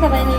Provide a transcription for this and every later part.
的朋友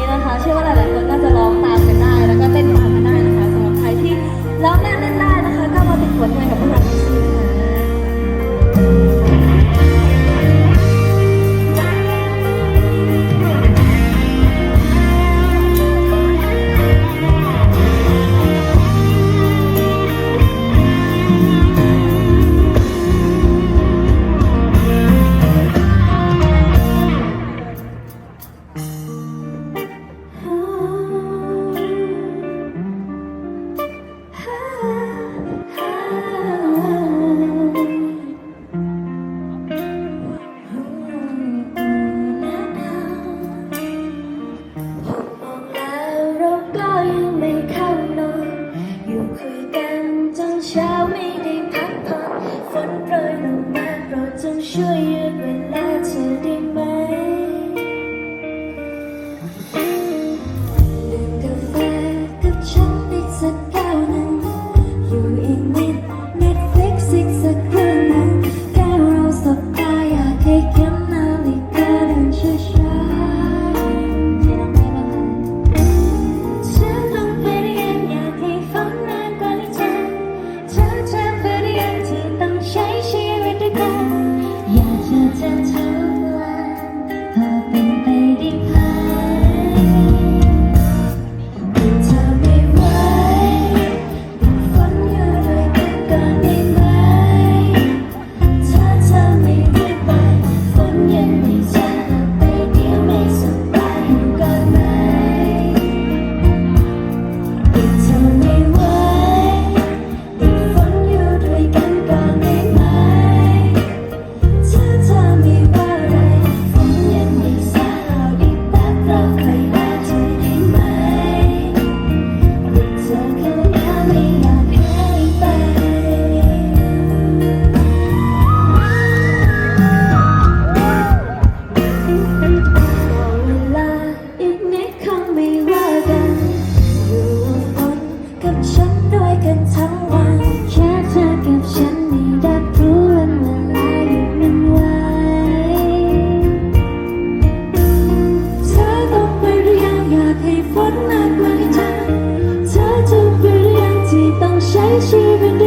เช้าไม่ได้พักผ่อนฝนโปร she been